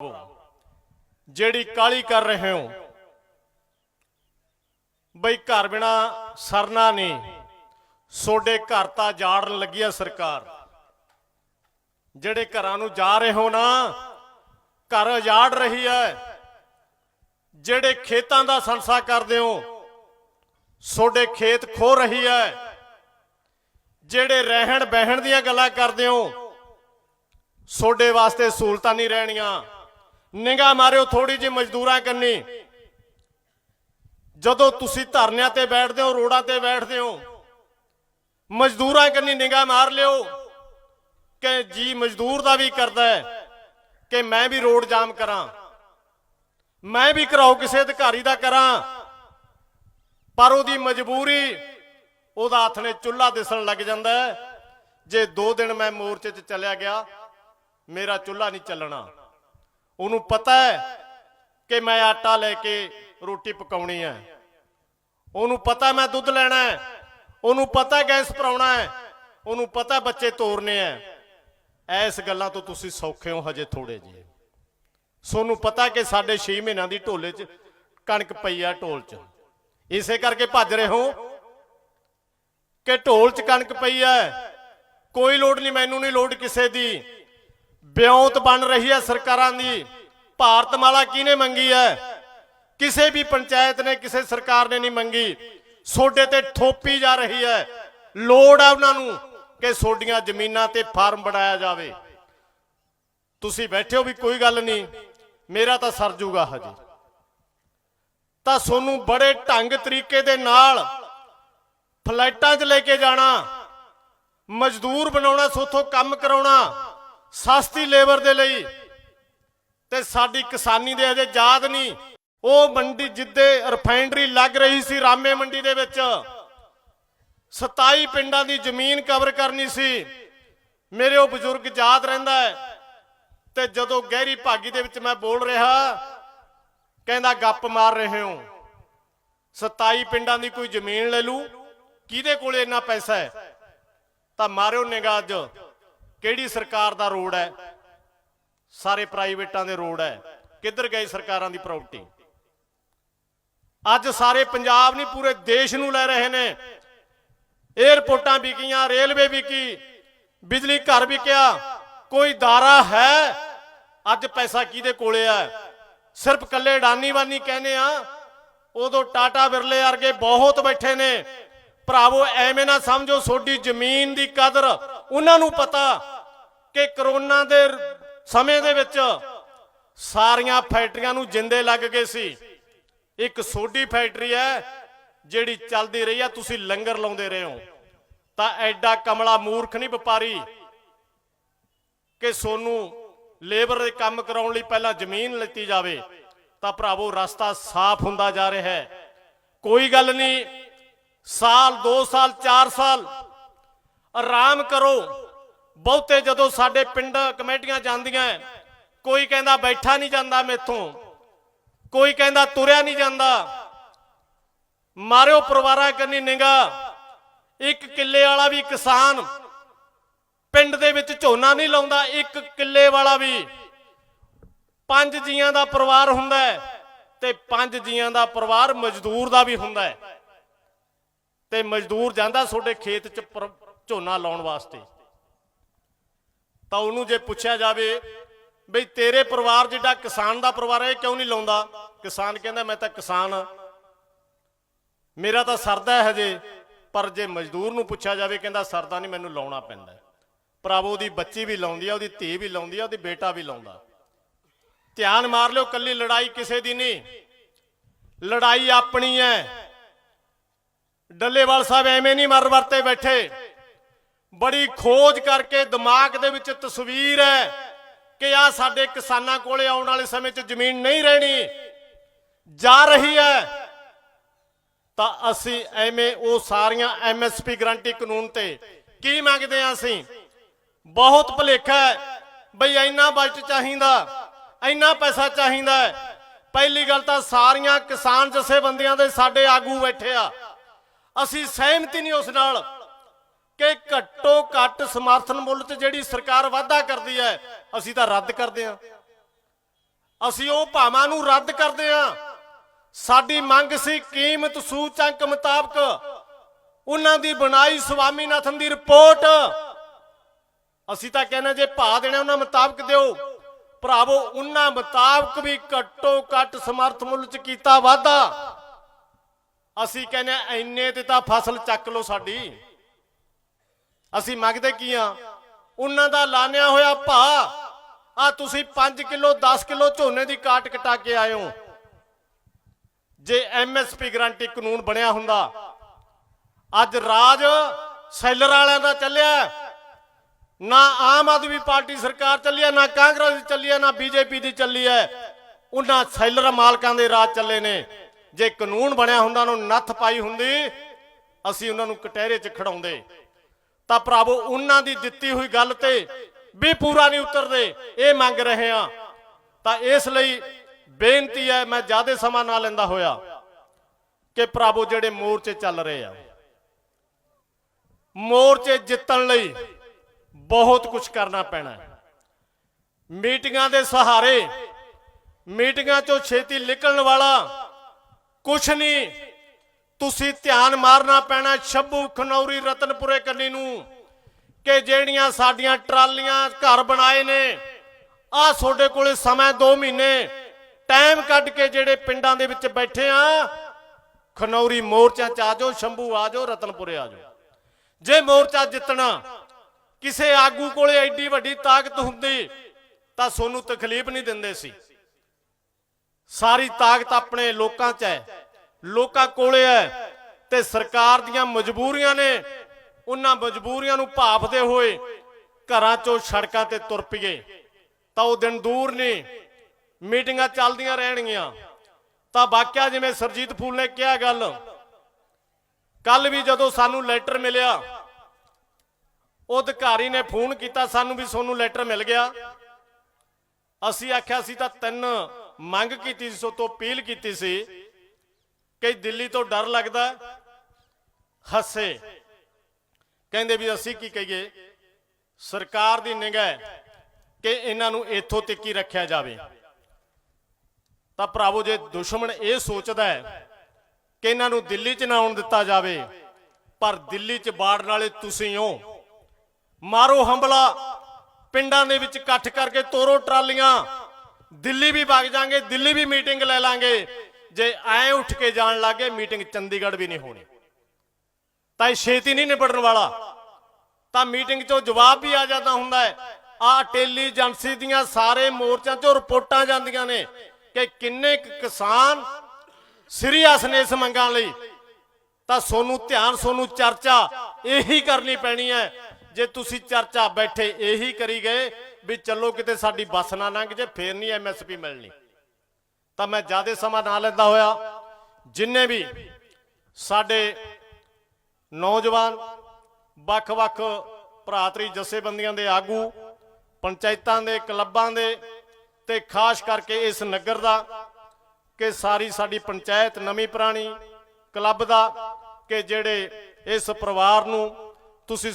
ਜਿਹੜੀ ਕਾਲੀ ਕਰ ਰਹੇ ਹੋ। ਬਈ ਘਰ ਬਿਨਾ ਸਰਨਾ ਨਹੀਂ, ਸੋਡੇ ਘਰ ਤਾਂ ਜਾੜਨ ਲੱਗੀ ਆ ਸਰਕਾਰ। ਜਿਹੜੇ ਘਰਾਂ ਨੂੰ ਜਾ ਰਹੇ ਹੋ ਨਾ, ਘਰ ਉਜਾੜ ਰਹੀ ਹੈ ਜਿਹੜੇ ਖੇਤਾਂ ਦਾ ਸੰਸਾ ਕਰਦੇ ਹੋ, ਸੋਡੇ ਖੇਤ ਖੋ ਰਹੀ ਹੈ ਜਿਹੜੇ ਰਹਿਣ ਬਹਿਣ ਦੀਆਂ ਗੱਲਾਂ ਕਰਦੇ ਹੋ, ਸੋਡੇ ਵਾਸਤੇ ਸਹੂਲਤਾਂ ਨਹੀਂ ਰਹਿਣੀਆਂ। ਨਿਗਾਹ ਮਾਰਿਓ ਥੋੜੀ ਜਿਹੀ ਮਜ਼ਦੂਰਾਂ ਕੰਨੀ। ਜਦੋਂ ਤੁਸੀਂ ਧਰਨਿਆਂ ਤੇ ਬੈਠਦੇ ਹੋ, ਰੋਡਾਂ ਤੇ ਬੈਠਦੇ ਹੋ, ਮਜ਼ਦੂਰਾਂ ਕੰਨੀ ਨਿਗਾਹ ਮਾਰ ਲਿਓ ਕਿ ਜੀ ਮਜ਼ਦੂਰ ਦਾ ਵੀ ਕਰਦਾ ਹੈ ਕਿ ਮੈਂ ਵੀ ਰੋਡ ਜਾਮ ਕਰਾਂ, ਮੈਂ ਵੀ ਕਰਾਉ ਕਿਸੇ ਅਧਿਕਾਰੀ ਦਾ ਕਰਾਂ, ਪਰ ਉਹਦੀ ਮਜਬੂਰੀ, ਉਹਦਾ ਹੱਥ ਨੇ ਚੁੱਲ੍ਹਾ ਦਿਸਣ ਲੱਗ ਜਾਂਦਾ ਜੇ 2 ਦਿਨ ਮੈਂ ਮੋਰਚੇ 'ਚ ਚੱਲਿਆ ਗਿਆ, ਮੇਰਾ ਚੁੱਲ੍ਹਾ ਨਹੀਂ ਚੱਲਣਾ। ਉਹਨੂੰ ਪਤਾ ਹੈ ਕਿ ਮੈਂ ਆਟਾ ਲੈ ਕੇ ਰੋਟੀ ਪਕਾਉਣੀ ਹੈ। ਉਹਨੂੰ ਪਤਾ ਮੈਂ ਦੁੱਧ ਲੈਣਾ ਹੈ। ਉਹਨੂੰ ਪਤਾ ਗੈਸ ਭਰਾਉਣਾ ਹੈ। ਉਹਨੂੰ ਪਤਾ ਬੱਚੇ ਤੋਰਨੇ ਹੈ। ਐਸ ਗੱਲਾਂ ਤੋਂ ਤੁਸੀਂ ਸੌਖੇ ਹੋ ਹਜੇ ਥੋੜੇ ਜਿਹੇ। ਸੋਨੂੰ ਪਤਾ ਕਿ ਸਾਡੇ 6 ਮਹੀਨਿਆਂ ਦੀ ਢੋਲੇ 'ਚ ਕਣਕ ਪਈ ਆ ਢੋਲ 'ਚ। ਇਸੇ ਕਰਕੇ ਭੱਜ ਰਹੇ ਹੋ ਕਿ ਢੋਲ 'ਚ ਕਣਕ ਪਈ ਐ ਕੋਈ ਲੋੜ ਨਹੀਂ, ਮੈਨੂੰ ਨਹੀਂ ਲੋੜ ਕਿਸੇ ਦੀ। ਬਿਉਂਤ ਬਣ ਰਹੀ ਹੈ ਸਰਕਾਰਾਂ ਦੀ। ਭਾਰਤ ਮਾਲਾ ਕਿਹਨੇ ਮੰਗੀ ਹੈ? ਕਿਸੇ ਵੀ ਪੰਚਾਇਤ ਨੇ, ਕਿਸੇ ਸਰਕਾਰ ਨੇ ਨਹੀਂ ਮੰਗੀ। ਸੋਡੇ ਤੇ ਠੋਪੀ ਜਾ ਰਹੀ ਹੈ। ਲੋੜ ਹੈ ਉਹਨਾਂ ਨੂੰ ਕਿ ਸੋਡੀਆਂ ਜ਼ਮੀਨਾਂ ਤੇ ਫਾਰਮ ਬਣਾਇਆ ਜਾਵੇ। ਤੁਸੀਂ ਬੈਠੇ ਹੋ ਵੀ ਕੋਈ ਗੱਲ ਨਹੀਂ। ਮੇਰਾ ਤਾਂ ਸਰ ਜੂਗਾ ਹਜੇ। ਤਾਂ ਸੋਨੂੰ ਬੜੇ ਢੰਗ ਤਰੀਕੇ ਦੇ ਨਾਲ ਫਲੈਟਾਂ 'ਚ ਲੈ ਕੇ ਜਾਣਾ, ਮਜ਼ਦੂਰ ਬਣਾਉਣਾ, ਸੋਥੋਂ ਕੰਮ ਕਰਾਉਣਾ। ਸਸਤੀ ਲੇਬਰ ਦੇ ਲਈ। ਤੇ ਸਾਡੀ ਕਿਸਾਨੀ ਦੇ ਅਜੇ ਯਾਦ ਨਹੀਂ। ਉਹ ਮੰਡੀ ਜਿੱਦੇ ਰਿਫਾਈਨਰੀ ਲੱਗ ਰਹੀ ਸੀ ਰਾਮੇ ਮੰਡੀ ਦੇ ਵਿੱਚ। 27 ਪਿੰਡਾਂ ਦੀ ਜ਼ਮੀਨ ਕਵਰ ਕਰਨੀ ਸੀ। ਮੇਰੇ ਉਹ ਬਜ਼ੁਰਗ ਯਾਦ ਰਹਿੰਦਾ ਹੈ। ਤੇ ਜਦੋਂ ਗਹਿਰੀ ਭਾਗੀ ਦੇ ਵਿੱਚ ਮੈਂ ਬੋਲ ਰਿਹਾ, ਕਹਿੰਦਾ, ਗੱਪ ਮਾਰ ਰਹੇ ਹੋ। 27 ਪਿੰਡਾਂ ਦੀ ਕੋਈ ਜ਼ਮੀਨ ਲੈ ਲੂ ਕਿਹਦੇ ਕੋਲੇ ਇੰਨਾ ਪੈਸਾ ਹੈ? ਤਾਂ ਮਾਰਿਓ ਨਿਗਾਹ ਅੱਜ। ਕਿਹੜੀ ਸਰਕਾਰ ਦਾ ਰੋਡ ਹੈ? ਸਾਰੇ ਪ੍ਰਾਈਵੇਟਾਂ ਦੇ ਰੋਡ ਹੈ। ਕਿੱਧਰ ਗਈ ਸਰਕਾਰਾਂ ਦੀ ਪ੍ਰਾਪਰਟੀ? ਅੱਜ ਸਾਰੇ ਪੰਜਾਬ ਨਹੀਂ, ਪੂਰੇ ਦੇਸ਼ ਨੂੰ ਲੈ ਰਹੇ ਨੇ। ਏਅਰਪੋਰਟਾਂ ਵਿਕੀਆਂ, ਰੇਲਵੇ ਵਿਕੀ, ਬਿਜਲੀ ਘਰ ਵਿਕਿਆ, ਕੋਈ ਦਾਰਾ ਹੈ? ਅੱਜ ਪੈਸਾ ਕਿਹਦੇ ਕੋਲੇ ਆ ਸਿਰਫ ਕੱਲੇ ਅਡਾਨੀ ਵਾਨੀ ਕਹਿੰਦੇ ਆ, ਉਦੋਂ ਟਾਟਾ ਬਿਰਲੇ ਵਰਗੇ ਬਹੁਤ ਬੈਠੇ ਨੇ। ਭਰਾਵੋ, ਐਵੇਂ ਨਾ ਸਮਝੋ ਤੁਹਾਡੀ ਜ਼ਮੀਨ ਦੀ ਕਦਰ। ਉਹਨਾਂ ਨੂੰ ਪਤਾ ਕਿ ਕਰੋਨਾ ਦੇ ਸਮੇਂ ਦੇ ਵਿੱਚ ਸਾਰੀਆਂ ਫੈਕਟਰੀਆਂ ਨੂੰ ਜਿੰਦੇ ਲੱਗ ਗਏ ਸੀ। ਇੱਕ ਸੋਡੀ ਫੈਕਟਰੀ ਹੈ, ਜਿਹੜੀ ਚੱਲਦੀ ਰਹੀ ਆ, ਤੁਸੀਂ ਲੰਗਰ ਲਾਉਂਦੇ ਰਹੇ ਹੋ। ਤਾਂ ਐਡਾ ਕਮਲਾ ਮੂਰਖ ਨਹੀਂ ਵਪਾਰੀ ਕਿ ਸੋਨੂੰ ਲੇਬਰ ਦੇ ਕੰਮ ਕਰਾਉਣ ਲਈ ਪਹਿਲਾਂ ਜ਼ਮੀਨ ਲੈਤੀ ਜਾਵੇ। ਤਾਂ ਭਰਾਵੋ, ਰਸਤਾ ਸਾਫ਼ ਹੁੰਦਾ ਜਾ ਰਿਹਾ ਹੈ। ਕੋਈ ਗੱਲ ਨਹੀਂ ਸਾਲ 2 ਸਾਲ 4 ਸਾਲ। ਆਰਾਮ ਕਰੋ। ਬਹੁਤੇ ਜਦੋਂ ਸਾਡੇ ਪਿੰਡ ਕਮੇਟੀਆਂ ਜਾਂਦੀਆਂ ਕੋਈ ਕਹਿੰਦਾ ਬੈਠਾ ਨਹੀਂ ਜਾਂਦਾ ਮੇਥੋਂ, ਕੋਈ ਕਹਿੰਦਾ ਤੁਰਿਆ ਨਹੀਂ ਜਾਂਦਾ। ਮਾਰਿਓ ਪਰਿਵਾਰਾਂ ਕੰਨੀ ਨਿੰਗਾ ਇੱਕ ਕਿੱਲੇ ਵਾਲਾ ਵੀ ਕਿਸਾਨ, ਪਿੰਡ ਦੇ ਵਿੱਚ ਝੋਨਾ ਨਹੀਂ ਲਾਉਂਦਾ, ਇੱਕ ਕਿੱਲੇ ਵਾਲਾ ਵੀ। ਪੰਜ ਜੀਆਂ ਦਾ ਪਰਿਵਾਰ ਹੁੰਦਾ ਤੇ ਪੰਜ ਜੀਆਂ ਦਾ ਪਰਿਵਾਰ ਮਜ਼ਦੂਰ ਦਾ ਵੀ ਹੁੰਦਾ ਹੈ ਤੇ ਮਜ਼ਦੂਰ ਜਾਂਦਾ ਤੁਹਾਡੇ ਖੇਤ 'ਚ ਪਰ- ਝੋਨਾ ਲਾਉਣ ਵਾਸਤੇ। ਤਾਂ ਉਹਨੂੰ ਜੇ ਪੁੱਛਿਆ ਜਾਵੇ, ਬਈ ਤੇਰੇ ਪਰਿਵਾਰ ਜਿਹੜਾ ਕਿਸਾਨ ਦਾ ਪਰਿਵਾਰ ਹੈ, ਇਹ ਕਿਉਂ ਨਹੀਂ ਲਾਉਂਦਾ? ਕਿਸਾਨ ਕਹਿੰਦਾ, ਮੈਂ ਤਾਂ ਕਿਸਾਨ ਹਾਂ। ਮੇਰਾ ਤਾਂ ਸਰਦਾ ਹੈ ਹਜੇ, ਪਰ ਜੇ ਮਜ਼ਦੂਰ ਨੂੰ ਪੁੱਛਿਆ ਜਾਵੇ, ਕਹਿੰਦਾ ਸਰਦਾ ਨਹੀਂ, ਮੈਨੂੰ ਲਾਉਣਾ ਪੈਂਦਾ ਹੈ। ਭਰਾਵੋ ਦੀ ਬੱਚੀ ਵੀ ਲਾਉਂਦੀ ਆ, ਉਹਦੀ ਧੀ ਵੀ ਲਾਉਂਦੀ ਆ, ਉਹਦੀ ਬੇਟਾ ਵੀ ਲਾਉਂਦਾ। ਧਿਆਨ ਮਾਰ ਲਿਓ ਕੱਲੀ ਲੜਾਈ ਕਿਸੇ ਦੀ ਨਹੀਂ। ਲੜਾਈ ਆਪਣੀ ਹੈ। ਡੱਲੇਵਾਲ ਸਾਹਿਬ ਐਵੇਂ ਨਹੀਂ ਮਰ ਵਰਤੇ ਬੈਠੇ। ਬੜੀ ਖੋਜ ਕਰਕੇ ਦਿਮਾਗ ਦੇ ਵਿੱਚ ਤਸਵੀਰ ਹੈ ਕਿ ਆ ਸਾਡੇ ਕਿਸਾਨਾਂ ਕੋਲੇ ਆਉਣ ਵਾਲੇ ਸਮੇਂ 'ਚ ਜ਼ਮੀਨ ਨਹੀਂ ਰਹਿਣੀ। ਜਾ ਰਹੀ ਹੈ। ਤਾਂ ਅਸੀਂ ਐਵੇਂ ਉਹ ਸਾਰੀਆਂ ਐਮਐਸਪੀ ਗਰੰਟੀ ਕਾਨੂੰਨ ਤੇ ਕੀ ਮੰਗਦੇ ਆ ਅਸੀਂ? ਬਹੁਤ ਭੁਲੇਖਾ ਹੈ ਬਈ ਇੰਨਾ ਬਜਟ ਚਾਹੀਦਾ, ਇੰਨਾ ਪੈਸਾ ਚਾਹੀਦਾ ਪਹਿਲੀ ਗੱਲ ਤਾਂ ਸਾਰੀਆਂ ਕਿਸਾਨ ਜਥੇਬੰਦੀਆਂ ਦੇ ਸਾਡੇ ਆਗੂ ਬੈਠੇ ਆ। ਅਸੀਂ ਸਹਿਮਤੀ ਨਹੀਂ ਉਸ ਨਾਲ ਕਿ ਘੱਟੋ ਘੱਟ ਸਮਰਥਨ ਮੁੱਲ ਤੇ ਜਿਹੜੀ ਸਰਕਾਰ ਵਾਅਦਾ ਕਰਦੀ ਹੈ, ਅਸੀਂ ਤਾਂ ਰੱਦ ਕਰਦੇ ਹਾਂ। ਅਸੀਂ ਉਹ ਭਾਵਾਂ ਨੂੰ ਰੱਦ ਕਰਦੇ ਹਾਂ। ਸਾਡੀ ਮੰਗ ਸੀ ਕੀਮਤ ਸੂਚਕ ਮੁਤਾਬਕ ਉਹਨਾਂ ਦੀ ਬਣਾਈ ਸਵਾਮੀਨਾਥਨ ਦੀ ਰਿਪੋਰਟ। ਅਸੀਂ ਤਾਂ ਕਹਿੰਦੇ ਜੇ ਭਾਅ ਦੇਣਾ ਉਹਨਾਂ ਮੁਤਾਬਕ ਦਿਓ। ਭਰਾਵੋ, ਉਹਨਾਂ ਮੁਤਾਬਕ ਵੀ ਘੱਟੋ ਘੱਟ ਸਮਰਥ ਮੁੱਲ ਚ ਕੀਤਾ ਵਾਧਾ ਅਸੀਂ ਕਹਿੰਦੇ ਹਾਂ, ਇੰਨੇ ਤੇ ਤਾਂ ਫਸਲ ਚੱਕ ਲਓ ਸਾਡੀ। ਅਸੀਂ ਮੰਗਦੇ ਕੀ ਆ ਉਹਨਾਂ ਦਾ ਲਾਣਿਆ ਹੋਇਆ ਭਾ ਆ ਤੁਸੀਂ 5 ਕਿਲੋ 10 ਕਿਲੋ ਝੋਨੇ ਦੀ ਕਾਟ ਕਟਾ ਕੇ ਆਏ ਹੋ। ਜੇ ਐਮਐਸਪੀ ਗਰੰਟੀ ਕਾਨੂੰਨ ਬਣਿਆ ਹੁੰਦਾ ਅੱਜ ਰਾਜ ਸੈਲਰ ਵਾਲਿਆਂ ਦਾ ਚੱਲਿਆ ਨਾ ਆਮ ਆਦਮੀ ਪਾਰਟੀ ਸਰਕਾਰ ਚੱਲੀ ਹੈ ਨਾ ਕਾਂਗਰਸ ਦੀ ਚੱਲੀ ਹੈ ਨਾ ਬੀਜੇਪੀ ਦੀ ਚੱਲੀ ਹੈ। ਉਹਨਾਂ ਸੈਲਰ ਮਾਲਕਾਂ ਦੇ ਰਾਜ ਚੱਲੇ ਨੇ। ਜੇ ਕਾਨੂੰਨ ਬਣਿਆ ਹੁੰਦਾ, ਉਹਨੂੰ ਨੱਥ ਪਾਈ ਹੁੰਦੀ, ਅਸੀਂ ਉਹਨਾਂ ਨੂੰ ਕਟਹਿਰੇ 'ਚ ਖੜਾਉਂਦੇ ਤਾਂ ਭਰਾਵੋ, ਉਹਨਾਂ ਦੀ ਦਿੱਤੀ ਹੋਈ ਗੱਲ ਤੇ ਵੀ ਪੂਰਾ ਨਹੀਂ ਉਤਰਦੇ, ਇਹ ਮੰਗ ਰਹੇ ਆ ਤਾਂ ਇਸ ਲਈ ਬੇਨਤੀ ਹੈ, ਮੈਂ ਜ਼ਿਆਦਾ ਸਮਾਂ ਨਾ ਲੈਂਦਾ ਹੋਇਆ, ਕਿ ਭਰਾਵੋ, ਜਿਹੜੇ ਮੋਰਚੇ ਚੱਲ ਰਹੇ ਆ, ਮੋਰਚੇ ਜਿੱਤਣ ਲਈ ਬਹੁਤ ਕੁਝ ਕਰਨਾ ਪੈਣਾ ਹੈ। ਮੀਟਿੰਗਾਂ ਦੇ ਸਹਾਰੇ, ਮੀਟਿੰਗਾਂ ਚੋਂ ਛੇਤੀ ਨਿਕਲਣ ਵਾਲਾ ਕੁਛ ਨਹੀਂ। ਤੁਸੀਂ ਧਿਆਨ ਮਾਰਨਾ ਪੈਣਾ ਸ਼ੰਭੂ ਖਨੌਰੀ ਰਤਨਪੁਰੇ ਕੰਨੀ ਨੂੰ ਕਿ ਜਿਹੜੀਆਂ ਸਾਡੀਆਂ ਟਰਾਲੀਆਂ ਘਰ ਬਣਾਏ ਨੇ। ਆ ਤੁਹਾਡੇ ਕੋਲੇ ਸਮਾਂ 2 ਮਹੀਨੇ। ਟਾਈਮ ਕੱਢ ਕੇ ਜਿਹੜੇ ਪਿੰਡਾਂ ਦੇ ਵਿੱਚ ਬੈਠੇ ਆ, ਖਨੌਰੀ ਮੋਰਚਾ ਚ ਆ ਜਾਓ, ਸ਼ੰਭੂ ਆ ਜਾਓ, ਰਤਨਪੁਰੇ ਆ ਜਾਓ। ਜੇ ਮੋਰਚਾ ਜਿੱਤਣਾ, ਕਿਸੇ ਆਗੂ ਕੋਲੇ ਐਡੀ ਵੱਡੀ ਤਾਕਤ ਹੁੰਦੀ, ਤਾਂ ਸੋਨੂੰ ਤਕਲੀਫ ਨਹੀਂ ਦਿੰਦੇ ਸੀ। ਸਾਰੀ ਤਾਕਤ ਆਪਣੇ ਲੋਕਾਂ 'ਚ ਹੈ। ਲੋਕਾਂ ਕੋਲੇ ਹੈ ਤੇ ਸਰਕਾਰ ਦੀਆਂ ਮਜਬੂਰੀਆਂ ਨੇ ਉਹਨਾਂ ਮਜਬੂਰੀਆਂ ਨੂੰ ਭਾਫਦੇ ਹੋਏ ਘਰਾਂ 'ਚੋਂ ਸੜਕਾਂ ਤੇ ਤੁਰ ਪਈਏ। ਤਾਂ ਉਹ ਦਿਨ ਦੂਰ ਨਹੀਂ ਮੀਟਿੰਗਾਂ ਚੱਲਦੀਆਂ ਰਹਿਣਗੀਆਂ। ਤਾਂ ਵਾਕਿਆ ਜਿਵੇਂ ਸਰਜੀਤ ਫੂਲ ਨੇ ਕਿਹਾ ਗੱਲ ਕੱਲ ਵੀ ਜਦੋਂ ਸਾਨੂੰ ਲੈਟਰ ਮਿਲਿਆ, ਉਹ ਅਧਿਕਾਰੀ ਨੇ ਫੋਨ ਕੀਤਾ, ਸਾਨੂੰ ਵੀ ਤੁਹਾਨੂੰ ਲੈਟਰ ਮਿਲ ਗਿਆ। ਅਸੀਂ ਆਖਿਆ ਸੀ ਤਾਂ ਤਿੰਨ ਮੰਗ ਕੀਤੀ ਸੀ, ਸੋ ਤੋਂ ਅਪੀਲ ਕੀਤੀ ਸੀ ਕਿ ਦਿੱਲੀ ਤੋਂ ਡਰ ਲੱਗਦਾ ਹੱਸੇ। ਕਹਿੰਦੇ ਵੀ ਅਸੀਂ ਕੀ ਕਹੀਏ? ਸਰਕਾਰ ਦੀ ਨਿਗਾਹ ਕਿ ਇਹਨਾਂ ਨੂੰ ਇੱਥੋਂ ਤੱਕ ਹੀ ਰੱਖਿਆ ਜਾਵੇ। ਤਾਂ ਭਰਾਵੋ, ਜੇ ਦੁਸ਼ਮਣ ਇਹ ਸੋਚਦਾ ਹੈ ਕਿ ਇਹਨਾਂ ਨੂੰ ਦਿੱਲੀ 'ਚ ਨਾ ਆਉਣ ਦਿੱਤਾ ਜਾਵੇ, ਪਰ ਦਿੱਲੀ 'ਚ ਬਾੜਨ ਵਾਲੇ ਤੁਸੀਂ ਹੋ। ਮਾਰੋ ਹੰਬਲਾ ਪਿੰਡਾਂ ਦੇ ਵਿੱਚ ਇਕੱਠ ਕਰਕੇ ਤੋਰੋ ਟਰਾਲੀਆਂ। ਦਿੱਲੀ ਵੀ ਵਗ ਜਾਾਂਗੇ, ਦਿੱਲੀ ਵੀ ਮੀਟਿੰਗ ਲੈ ਲਾਂਗੇ। ਜੇ ਐ ਉੱਠ ਕੇ ਜਾਣ ਲੱਗੇ ਮੀਟਿੰਗ ਚੰਡੀਗੜ੍ਹ ਵੀ ਨਹੀਂ ਹੋਣੀ। ਤਾਂ ਇਹ ਛੇਤੀ ਨਹੀਂ ਨਿਬੜਨ ਵਾਲਾ। ਤਾਂ ਮੀਟਿੰਗ 'ਚੋਂ ਜਵਾਬ ਵੀ ਆ ਜਾਂਦਾ ਹੁੰਦਾ ਹੈ। ਆ ਇੰਟੈਲੀਜੈਂਸੀ ਦੀਆਂ ਸਾਰੇ ਮੋਰਚਾਂ 'ਚੋਂ ਰਿਪੋਰਟਾਂ ਜਾਂਦੀਆਂ ਨੇ ਕਿ ਕਿੰਨੇ ਕੁ ਕਿਸਾਨ ਸੀਰੀਅਸ ਨੇ ਇਸ ਮੰਗਾਂ ਲਈ। ਤਾਂ ਸੋਨੂੰ ਧਿਆਨ, ਸੋਨੂੰ ਚਰਚਾ ਇਹੀ ਕਰਨੀ ਪੈਣੀ ਹੈ। ਜੇ ਤੁਸੀਂ ਚਰਚਾ ਬੈਠੇ ਇਹੀ ਕਰੀ ਗਏ ਵੀ ਚੱਲੋ ਕਿਤੇ ਸਾਡੀ ਬੱਸ ਨਾ ਲੰਘ ਜੇ, ਫੇਰ ਨਹੀਂ ਐਮਐਸਪੀ ਮਿਲਣੀ। ਤਾਂ ਮੈਂ ਜ਼ਿਆਦਾ ਸਮਾਂ ਨਾ ਲੈਂਦਾ ਹੋਇਆ। ਜਿੰਨੇ ਵੀ ਸਾਡੇ ਨੌਜਵਾਨ, ਵੱਖ-ਵੱਖ ਭਰਾਤਰੀ ਜਥੇਬੰਦੀਆਂ ਦੇ ਆਗੂ, ਪੰਚਾਇਤਾਂ ਦੇ, ਕਲੱਬਾਂ ਦੇ ਤੇ ਖਾਸ ਕਰਕੇ ਇਸ ਨਗਰ ਦਾ ਕਿ ਸਾਰੀ ਸਾਡੀ ਪੰਚਾਇਤ ਨਵੀਂ ਪੁਰਾਣੀ ਕਲੱਬ ਦਾ ਕਿ ਜਿਹੜੇ ਇਸ ਪਰਿਵਾਰ ਨੂੰ ਤੁਸੀਂ